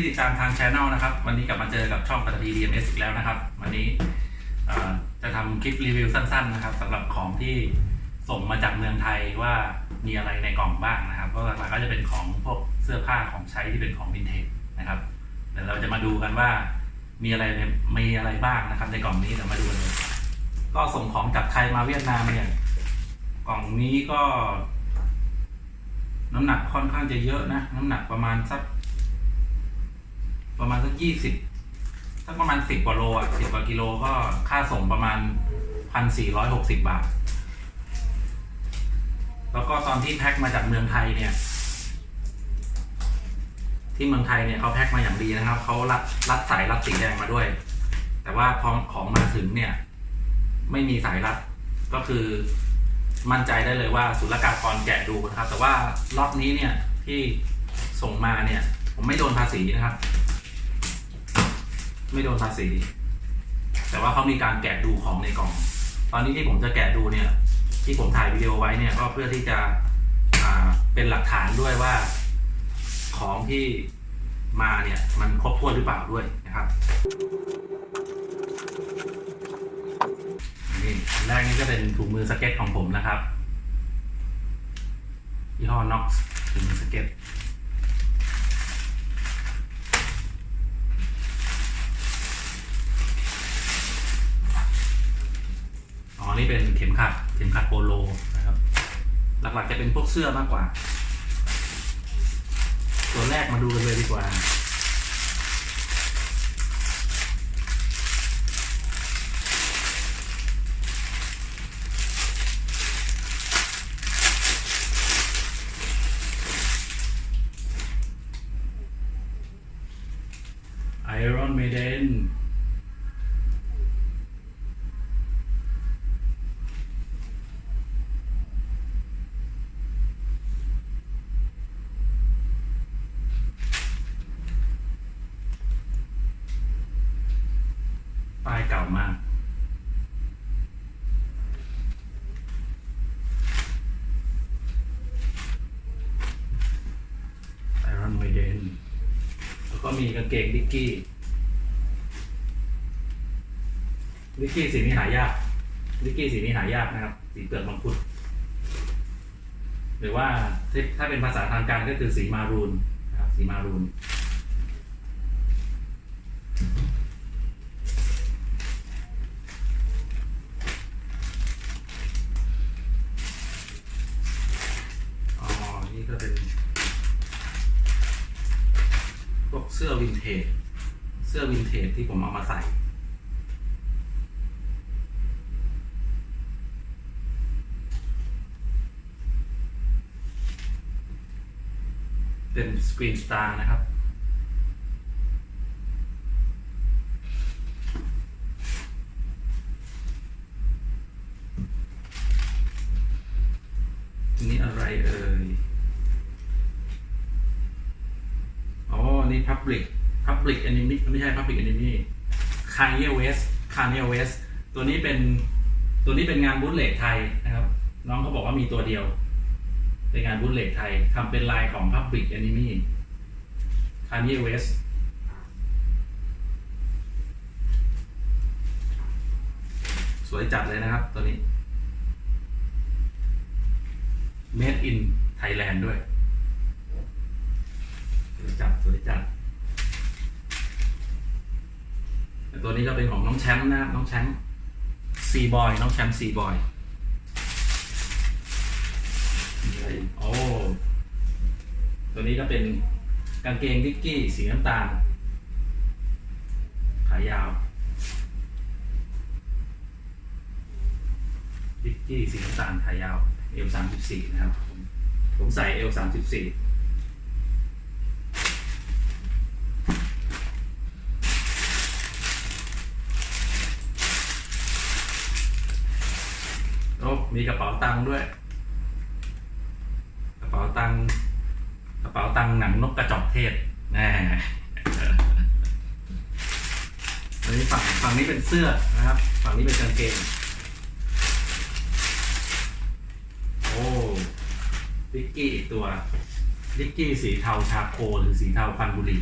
ที่ติดตามทางช anel นะครับ วันนี้กลับมาเจอกับช่องปัตตี DMS อีกแล้วนะครับ วันนี้จะทำคลิปรีวิวสั้นๆนะครับสำหรับของที่ส่งมาจากเมืองไทยว่ามีอะไรในกล่องบ้างนะครับก็หลักๆก็จะเป็นของพวกเสื้อผ้าของใช้ที่เป็นของวินเทจนะครับเดี๋ยวเราจะมาดูกันว่ามีอะไรในมีอะไรบ้างนะครับ ในกล่องนี้เดี๋ยวมาดูกันเลยก็ส่งของจากไทยมาเวียดนามเนี่ยกล่องนี้ก็ น้ำหนักค่อนข้างจะเยอะนะ น้ำหนักประมาณสัก ประมาณสักยี่สิบสักประมาณสิบกว่าโลอะสิบกว่ากิโลก็ค่าส่งประมาณพันสี่ร้อยหกสิบบาท แล้วก็ตอนที่แพ็คมาจากเมืองไทยเนี่ย ที่เมืองไทยเนี่ยเขาแพ็คมาอย่างดีนะครับเขารัดรัดสายรัดสีแดงมาด้วย แต่ว่าพอของมาถึงเนี่ย ไม่มีสายรัดก็คือมั่นใจได้เลยว่าศุลกากรแกะดูนะครับ แต่ว่าล็อตนี้เนี่ยที่ส่งมาเนี่ย ผมไม่โดนภาษีนะครับ ไม่โดนภาษี แต่ว่าเขามีการแกะดูของในกล่อง ตอนนี้ที่ผมจะแกะดูเนี่ย ที่ผมถ่ายวิดีโอไว้เนี่ยก็เพื่อที่จะอ่าเป็นหลักฐานด้วยว่าของที่มาเนี่ยมันครบถ้วนหรือเปล่าด้วยนะครับนี่แรกนี่ก็เป็นถุงมือสเก็ตของผมนะครับยี่ห้อ Nox ถุงมือสเก็ต นี่เป็นเข็มขัด เข็มขัดโปโลนะครับ หลักๆจะเป็นพวกเสื้อมากกว่า ตัวแรกมาดูกันเลยดีกว่า Iron Maiden ป้ายเก่ามาก Iron Maiden แล้ว ก็มีกางเกงดิกกี้ดิกกี้สีนี้หายากดิกกี้สีนี้หายากนะครับ สีเปลือกมังคุด หรือว่าถ้าเป็นภาษาทางการก็คือสีมารูนนะครับสีมารูน อ๋อ นี่ก็เป็น พวกเสื้อวินเทจ เสื้อวินเทจที่ผมเอามาใส่ เป็นสกรีนสตาร์นะครับ นี่อะไรเอ่ย อ๋อ นี่ Public Public Enemy ไม่ใช่ Public Enemy Kanye West Kanye West ตัวนี้เป็นตัวนี้เป็นงานบูธเลกไทยนะครับ น้องเขาบอกว่ามีตัวเดียว เป็นงานบูธเลกไทยทำเป็นลายของ Public Enemy Kanye West สวยจัดเลยนะครับตัวนี้ Made in Thailand ด้วย สวยจัด สวยจัดแต่ตัวนี้ก็เป็นของน้องแชมป์นะครับน้องแชมป์ซีบอยน้องแชมป์ซีบอยโอ้ตัวนี้ก็เป็นกางเกงดิกกี้สีน้ำตาล ขายาวดิกกี้สีน้ำตาลขายาวเอลสามสิบสี่นะครับ ผมผมใส่เอลสามสิบสี่ มีกระเป๋าตังค์ด้วย กระเป๋าตังค์กระเป๋าตังค์หนังนกกระจอกเทศน่อันนี้ฝั่งฝั่งนี้เป็นเสื้อนะครับ ฝั่งนี้เป็นกางเกง โอ้ลิกกี้อีกตัวลิกกี้สีเทาชาโคหรือสีเทาควันบุรี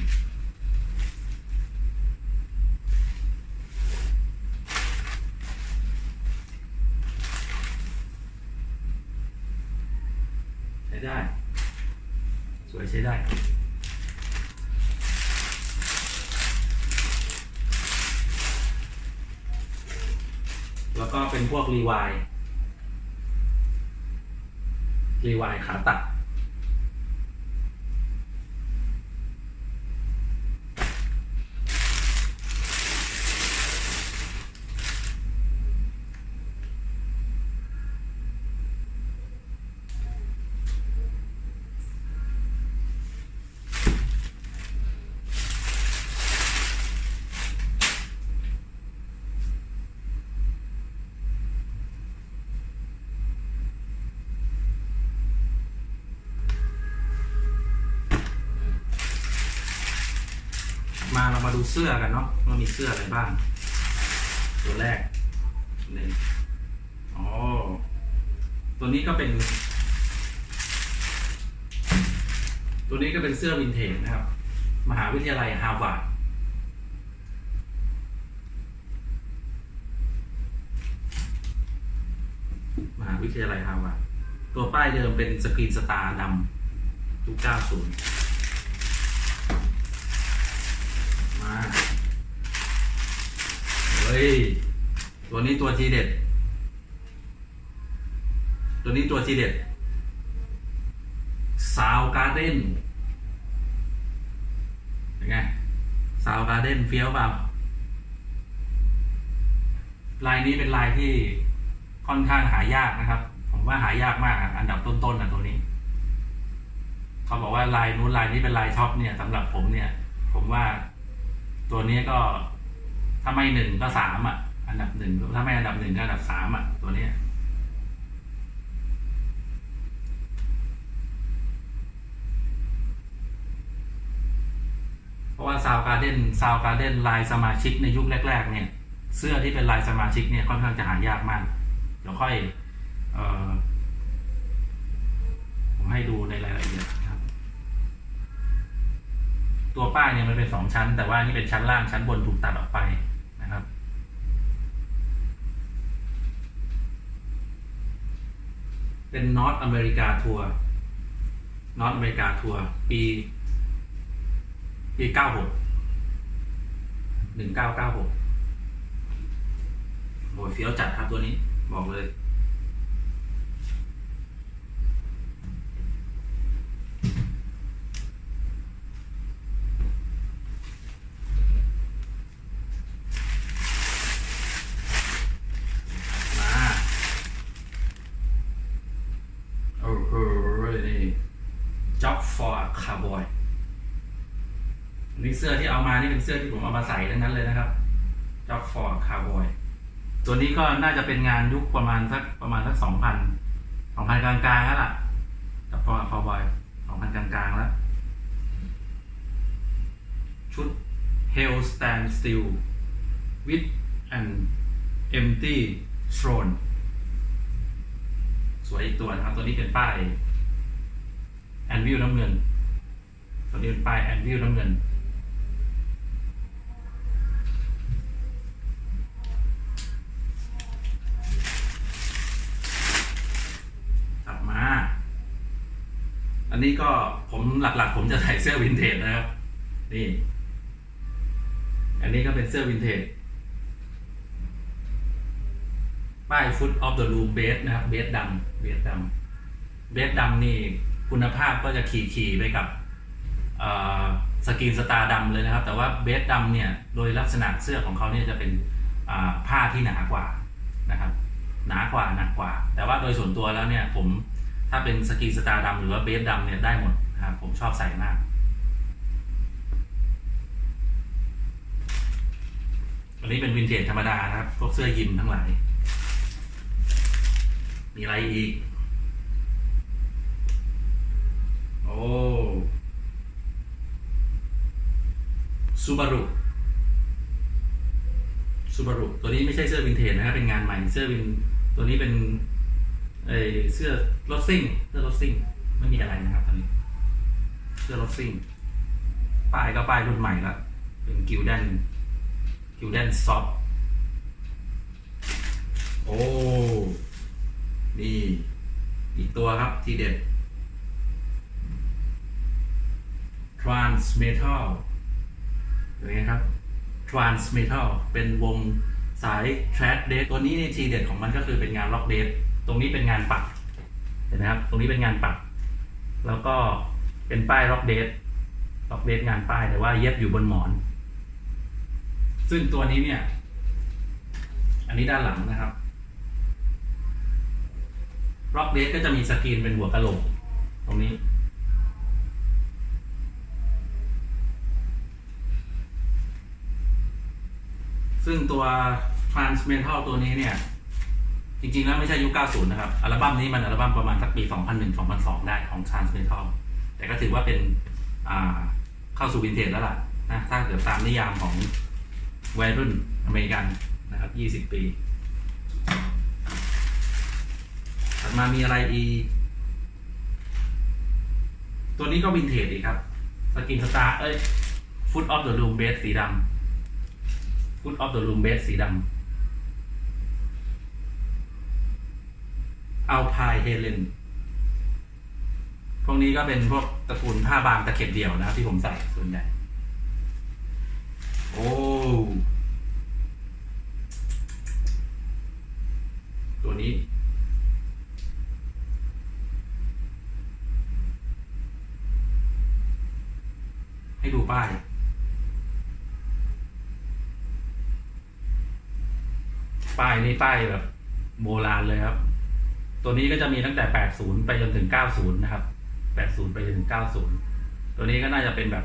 ช้ได้ สวย ใช้ได้แล้วก็เป็นพวกรีวายรีวายขาตัด มาดูเสื้อกันเนาะว่ามีเสื้ออะไรบ้าง ตัวแรกนี่อ๋อ ตัวนี้ก็เป็น ตัวนี้ก็เป็นเสื้อวินเทจนะครับ มหาวิทยาลัยฮาร์วาร์ดมหาวิทยาลัยฮาร์วาร์ดตัวป้ายเดิมเป็นสกรีนสตาร์ดำยุค90 มาเฮ้ย ตัวนี้ตัวทีเด็ด ตัวนี้ตัวทีเด็ดซาวการ์เด้นเป็นไงซาวการ์เด้นเฟี้ยวเปล่าลายนี้เป็นลายที่ค่อนข้างหายากนะครับ ผมว่าหายากมากอะอันดับต้นๆนะตัวนี้ เขาบอกว่าลายนู้นลายนี้เป็นลายท็อปเนี่ยสำหรับผมเนี่ย ผมว่า ตัวนี้ก็ถ้าไม่หนึ่งก็สามอะ อันดับหนึ่งถ้าไม่อันดับหนึ่งก็อันดับสามอะ ตัวนี้เพราะว่าซาวการ์เด้นซาวการ์เด้นลายสมาชิกในยุคแรก ๆ เนี่ย เสื้อที่เป็นลายสมาชิกเนี่ยค่อนข้างจะหายากมากเดี๋ยวค่อยออผมให้ดูในรายละเอียด ตัวป้ายเนี่ยมันเป็นสองชั้น แต่ว่านี่เป็นชั้นล่างชั้นบนถูกตัดออกไปนะครับ เป็นนอตอเมริกาทัวร์นอตอเมริกาทัวร์ปีปีเก้าหกหนึ่งเก้าเก้าหกโอ้ยเฟี้ยวจัดครับตัวนี้บอกเลย มาโอ้โหนี่ Job for a Cowboy อันนี้เสื้อที่เอามานี่เป็นเสื้อที่ผมเอามาใส่ทั้งนั้นเลยนะครับ Job for a Cowboy ตัวนี้ก็น่าจะเป็นงานยุคประมาณสักประมาณสักสองพันสองพันกลางๆแล้วล่ะ Job for a Cowboy สองพันกลางๆแล้ว ชุด Hell Stand Still with an empty throne สวยอีกตัวนะครับ ตัวนี้เป็นป้าย แอนวิวน้ำเงิน ตัวนี้เป็นป้ายแอนวิวน้ำเงินกลับมา อันนี้ก็ผมหลักๆ ผมจะใส่เสื้อวินเทจนะครับ นี่ อันนี้ก็เป็นเสื้อวินเทจป้าย Foot of the Room Base นะครับ เบสดำเบสดำเบสดำนี่คุณภาพก็จะขี่ขี่ไปกับ สกรีนสตาร์ดำเลยนะครับ แต่ว่าเบสดำเนี่ยโดยลักษณะเสื้อของเขาเนี่ยจะเป็นผ้าที่หนากว่านะครับ หนากว่าหนักกว่า แต่ว่าโดยส่วนตัวแล้วเนี่ยผมถ้าเป็นสกรีนสตาร์ดำหรือว่าเบสดำเนี่ยได้หมดครับผมชอบใส่มากอันนี้เป็นวินเทจธรรมดานะครับ พวกเสื้อยิมทั้งหลาย มีอะไรอีก โอ้ ซูบารุซูบารุตัวนี้ไม่ใช่เสื้อวินเทจนะครับเป็นงานใหม่เสื้อวินตัวนี้เป็นเอเสื้อรถซิ่งเสื้อรถซิ่งไม่มีอะไรนะครับตอนนี้ เสื้อรถซิ่งป้ายก็ป้ายรุ่นใหม่ละเป็นกิลแดนกิลแดนซอฟโอ้นี่อีกตัวครับทีเด็ด Transmetal เป็ นไงครับ Transmetal เป็นวงสาย Track d a ตัวนี้เนี่ยทีเด็ดของมันก็คือเป็นงานล็อกเด t ตรงนี้เป็นงานปักเห็นไหมครับ ตรงนี้เป็นงานปัก แล้วก็เป็นป้ายล็อกเด t ล็อกเด t งานป้ายแต่ว่าเย็บอยู่บนหมอน ซึ่งตัวนี้เนี่ย อันนี้ด้านหลังนะครับล็อกเด t ก็จะมีสกรีนเป็นหัวกะโหลกตรงนี้ ซึ่งตัว Transmetal ตัวนี้เนี่ย จริงๆ แล้วไม่ใช่ยุค 90 นะครับ อัลบั้มนี้มันอัลบั้มประมาณสักปี 2001-2002 ได้ของ Transmetal แต่ก็ถือว่าเป็นเข้าสู่วินเทจแล้วล่ะนะถ้าเกิดตามนิยามของวัยรุ่นอเมริกันนะครับ 20 ปี ถัดมามีอะไรอีตัวนี้ก็วินเทจอีครับ สกินสตาร์เอ้ยฟุตออฟเดอะรูมเบสสีดำ ฟุตออฟเดอะรูมเบสสีดำเอาพายเฮเลนพวกนี้ก็เป็นพวกตระกูลผ้าบางตะเข็บเดี่ยวนะครับที่ผมใส่ส่วนใหญ่ โอ้ตัวนี้ให้ดูป้าย ป้ายนี่ป้ายแบบโบราณเลยครับ ตัวนี้ก็จะมีตั้งแต่ 80 ไปจนถึง 90 นะครับ 80 ไปจนถึง 90 ตัวนี้ก็น่าจะเป็นแบบ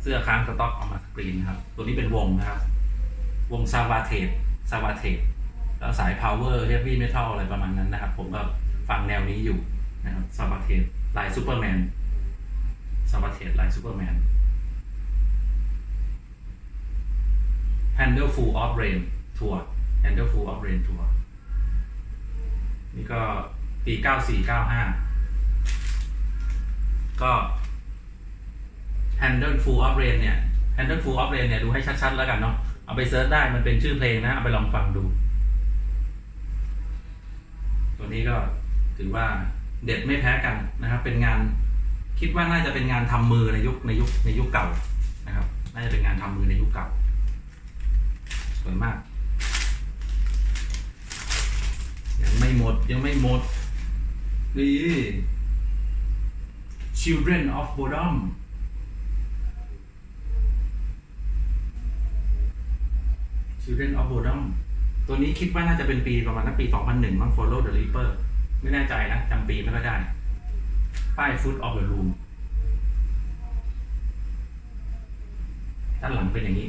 เสื้อค้างสต็อกออกมาสกรีนครับ ตัวนี้เป็นวงนะครับ วงซาวาเทปซาวาเทปแล้วสาย power heavy metal อะไรประมาณนั้นนะครับ ผมก็ฟังแนวนี้อยู่นะครับซาวาเทปลายซูเปอร์แมนซาวาเทปลายซูเปอร์แมน Handle Full of Rain Tour Handle Full of Rain Tour นี่ก็ปี9495ก็ Handle Full of Rain เนี่ย Handle Full of Rain เนี่ยดูให้ชัดๆแล้วกันเนาะเอาไปเซิร์ชได้มันเป็นชื่อเพลงนะ เอาไปลองฟังดู ตัวนี้ก็ถือว่าเด็ดไม่แพ้กันนะครับ เป็นงานคิดว่าน่าจะเป็นงานทำมือในยุคในยุคในยุคเก่านะครับ น่าจะเป็นงานทำมือในยุคเก่าสวยมาก ยังไม่หมดยังไม่หมด นี่ Children of Bodom Children of Bodom ตัวนี้คิดว่าน่าจะเป็นปีประมาณนักปี 2001 มั้ง Follow the Reaper ไม่แน่ใจนะจำปีไม่ค่อยได้ ป้าย Foot of the Room ด้านหลังเป็นอย่างนี้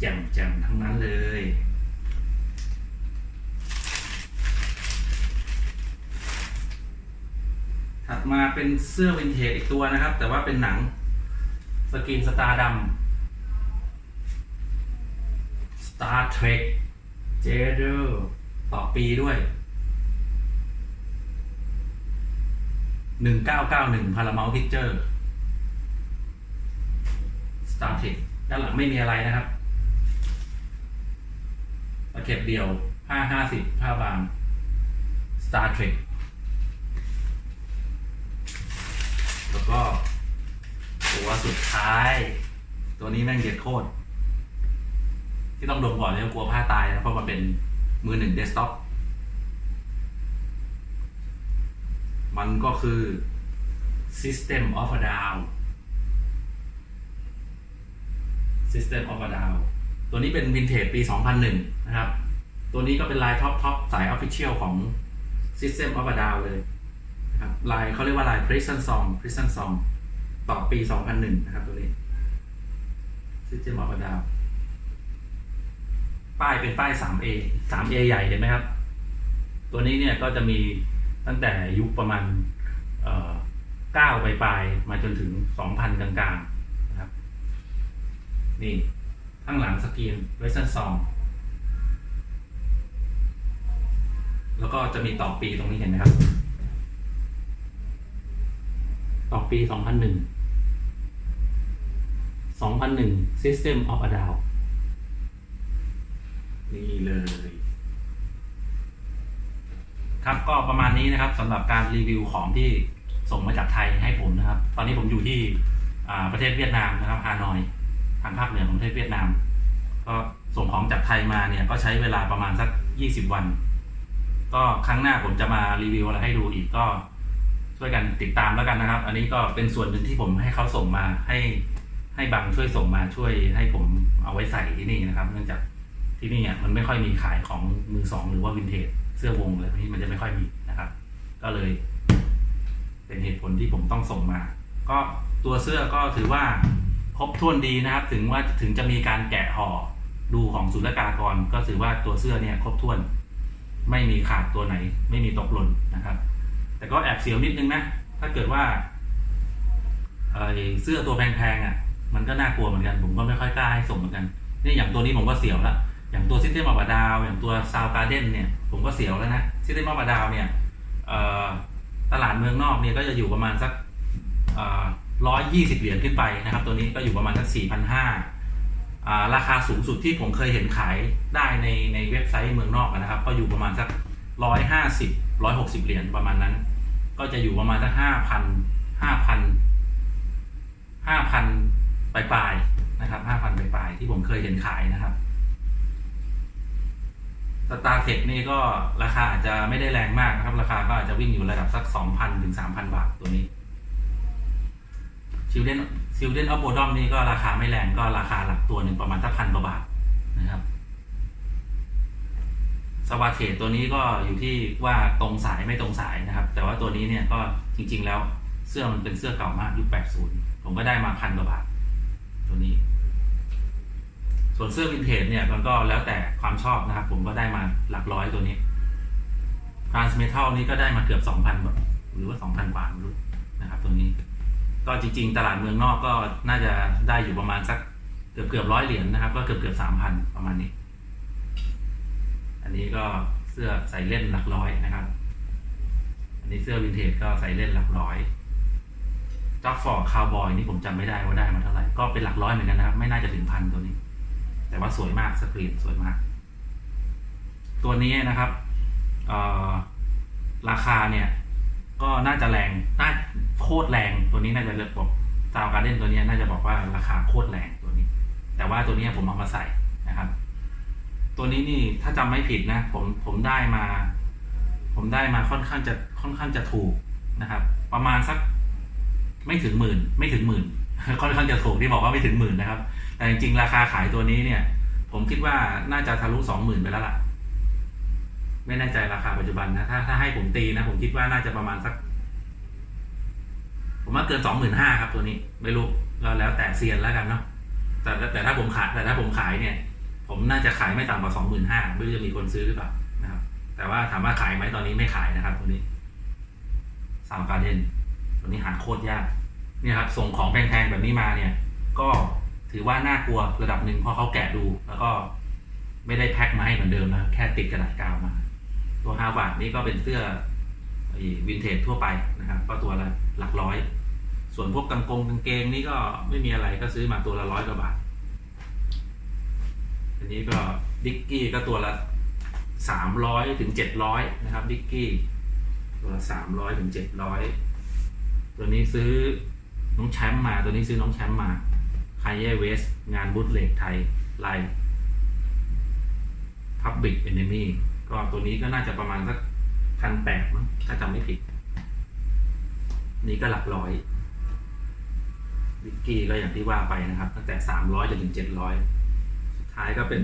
แจ่มแจ่มทั้งนั้นเลย ถัดมา เป็นเสื้อวินเทจอีกตัวนะครับ แต่ว่าเป็นหนังสกรีนสตาร์ดำ Star Trek j e d e r ต่อปีด้วย 1991 Paramount Picture Star Trek ด้านหลังไม่มีอะไรนะครับตะเข็บเดียวผ้าห้าสิบผ้าบาง Star Trek แล้ว ก็ตัวสุดท้าย ตัวนี้แม่งเด็ดโคตร ที่ต้องดมก่อนเลยกลัวผ้าตายนะ เพราะมันเป็นมือหนึ่งเดสก์ท็อป มันก็คือ System of a Down System of a Down ตัวนี้เป็นวินเทจปี 2001 นะครับ ตัวนี้ก็เป็นลายท็อปท็อปสายออฟฟิเชียลของ System of a Down เลย ลายเขาเรียกว่าลาย Prison Song Prison Song ต่อปี 2001 นะครับตัวนี้ System of a Down ป้ายเป็นป้าย 3A 3A ใหญ่เห็นไหมครับ ตัวนี้เนี่ยก็จะมีตั้งแต่ยุคประมาณเอ่อ9ปลายๆมาจนถึง 2,000 กลางๆนะครับนี่ข้างหลังสกรีนเวสเซนซองแล้วก็จะมีต่อปีตรงนี้เห็นไหมครับ ต่อปี 2001 2001 System of a Down นี่เลย ครับก็ประมาณนี้นะครับสำหรับการรีวิวของที่ส่งมาจากไทยให้ผมนะครับ ตอนนี้ผมอยู่ที่ประเทศเวียดนามนะครับฮานอย ทางภาคเหนือของประเทศเวียดนาม ก็ส่งของจากไทยมาเนี่ยก็ใช้เวลาประมาณสัก 20 วัน ก็ครั้งหน้าผมจะมารีวิวอะไรให้ดูอีกก็ ช่วยกันติดตามแล้วกันนะครับ อันนี้ก็เป็นส่วนหนึ่งที่ผมให้เขาส่งมาให้ให้บังช่วยส่งมาช่วยให้ผมเอาไว้ใส่ที่นี่นะครับ เนื่องจากที่นี่อะมันไม่ค่อยมีขายของมือสองหรือว่าวินเทจเสื้อวงอะไรพวกนี้มันจะไม่ค่อยมีนะครับ ก็เลย เป็นเหตุผลที่ผมต้องส่งมา ก็ตัวเสื้อก็ถือว่าครบถ้วนดีนะครับ ถึงว่าถึงจะมีการแกะห่อดูของศุลกากร ก็ถือว่าตัวเสื้อเนี่ยครบถ้วน ไม่มีขาดตัวไหน ไม่มีตกหล่นนะครับ แต่ก็แอบเสียวนิดนึงนะ ถ้าเกิดว่าเอ่อเสื้อตัวแพงๆอะ มันก็น่ากลัวเหมือนกัน ผมก็ไม่ค่อยกล้าให้ส่งเหมือนกัน นี่อย่างตัวนี้ผมก็เสียวแล้วอย่างตัวซิสเต็มอัปดาว อย่างตัวซาวการ์เด้นเนี่ย ผมก็เสียวแล้วนะ ซิสเต็มอัปดาวเนี่ยตลาดเมืองนอกเนี่ยก็จะอยู่ประมาณสักร้อยยี่สิบเหรียญขึ้นไปนะครับ ตัวนี้ก็อยู่ประมาณสักสี่พันห้าราคาสูงสุดที่ผมเคยเห็นขายได้ในในเว็บไซต์เมืองนอกนะครับ ก็อยู่ประมาณสัก ร้อยห้าสิบร้อยหกสิบเหรียญประมาณนั้น ก็จะอยู่ประมาณสักห้าพันห้าพันห้าพันปลายๆนะครับห้าพันปลายๆที่ผมเคยเห็นขายนะครับสตาร์เทคนี่ก็ราคาอาจจะไม่ได้แรงมากนะครับ ราคาก็อาจจะวิ่งอยู่ระดับสักสองพันถึงสามพันบาทตัวนี้ซิลเดนซิลเดนออฟโบดอมนี่ก็ราคาไม่แรงก็ราคาหลักตัวหนึ่งประมาณสักพันกว่าบาทนะครับ สวาเทตตัวนี้ก็อยู่ที่ว่าตรงสายไม่ตรงสายนะครับ แต่ว่าตัวนี้เนี่ยก็จริง ๆ แล้วเสื้อมันเป็นเสื้อเก่ามากยุค 80 ผมก็ได้มาพันกว่าบาทตัวนี้ ส่วนเสื้อวินเทจเนี่ยมันก็แล้วแต่ความชอบนะครับ ผมก็ได้มาหลักร้อยตัวนี้ทรานสเมทัลนี้ก็ได้มาเกือบ2,000แบบหรือว่า 2,000กว่าไม่รู้นะครับ ตัวนี้ ก็จริง ๆ ตลาดเมืองนอกก็น่าจะได้อยู่ประมาณสักเกือบเกือบร้อยเหรียญนะครับ ก็เกือบเกือบสามพันประมาณนี้ นนี้ก็เสื้อใส่เล่นหลักร้อยนะครับ อันนี้เสื้อวินเทจก็ใส่เล่นหลักร้อยจ็อกฟอร์คาวบอยนี่ผมจำไม่ได้ว่าได้มาเท่าไหร่ ก็เป็นหลักร้อยเหมือนกันนะครับ ไม่น่าจะถึงพันตัวนี้ แต่ว่าสวยมากสกรีนสวยมาก ตัวนี้นะครับราคาเนี่ย ก็น่าจะแรงน่าโคตรแรงตัวนี้น่าจะเลือกบอกซาวการ์เด้นตัวนี้น่าจะบอกว่าราคาโคตรแรงตัวนี้ แต่ว่าตัวนี้ผมเอามาใส่นะครับ ตัวนี้นี่ถ้าจำไม่ผิดนะ ผมผมได้มา ผมได้มาค่อนข้างจะค่อนข้างจะถูกนะครับ ประมาณสักไม่ถึงหมื่น ไม่ถึงหมื่นค่อนข้างจะถูกที่บอกว่าไม่ถึงหมื่นนะครับ แต่จริงๆราคาขายตัวนี้เนี่ย ผมคิดว่าน่าจะทะลุสองหมื่นไปแล้วล่ะ ไม่แน่ใจราคาปัจจุบันนะถ้าถ้าให้ผมตีนะผมคิดว่าน่าจะประมาณสัก ผมว่าเกินสองหมื่นห้าครับตัวนี้ ไม่รู้ก็แล้วแต่เซียนแล้วกันเนาะแต่แต่ถ้าผมขายแต่ถ้าผมขายเนี่ย ผมน่าจะขายไม่ต่ำกว่าสองหมื่นห้าไม่รู้จะมีคนซื้อหรือเปล่านะครับ แต่ว่าถามว่าขายไหมตอนนี้ไม่ขายนะครับตัวนี้สามการเดนตัวนี้หาโคตรยากเนี่ยครับส่งของแพงๆแบบนี้มาเนี่ย ก็ถือว่าน่ากลัวระดับหนึ่งเพราะเขาแกะดูแล้วก็ไม่ได้แพ็คมาให้เหมือนเดิมนะแค่ติดกระดาษกาวมา ตัวฮาวาดนี่ก็เป็นเสื้อวินเทจทั่วไปนะครับก็ตัวละหลักร้อย ส่วนพวกกางกงกางเกงนี่ก็ไม่มีอะไรก็ซื้อมาตัวละร้อยกว่าบาท อันนี้ก็ดิกกี้ก็ตัวละสามร้อยถึงเจ็ดร้อยนะครับดิกกี้ตัวละสามร้อยถึงเจ็ดร้อยตัวนี้ซื้อน้องแชมป์มาตัวนี้ซื้อน้องแชมป์มาคายเยเวสงานบุตเลกไทยไลพับบิกเอนเนมี่ก็ตัวนี้ก็น่าจะประมาณสักพันแปดมั้งถ้าจำไม่ผิด นี่ก็หลักร้อยดิกกี้ก็อย่างที่ว่าไปนะครับ ตั้งแต่สามร้อยจนถึงเจ็ดร้อย ท้ายก็เป็น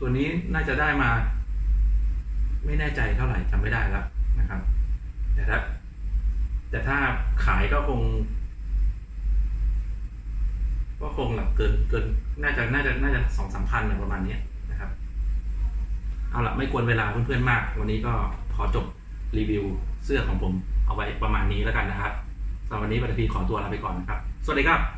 ตัวนี้น่าจะได้มา ไม่แน่ใจเท่าไหร่จำไม่ได้แล้วนะครับ แต่ถ้าแต่ถ้าขายก็คง ก็คงหลักเกินเกิน น่าจะน่าจะน่าจะสองสามพันประมาณนี้นะครับ เอาละไม่ควรเวลาเพื่อนๆมาก วันนี้ก็ขอจบรีวิวเสื้อของผมเอาไว้ประมาณนี้แล้วกันนะครับสำหรับวันนี้ปฐพีขอตัวลาไปก่อนนะครับ สวัสดีครับ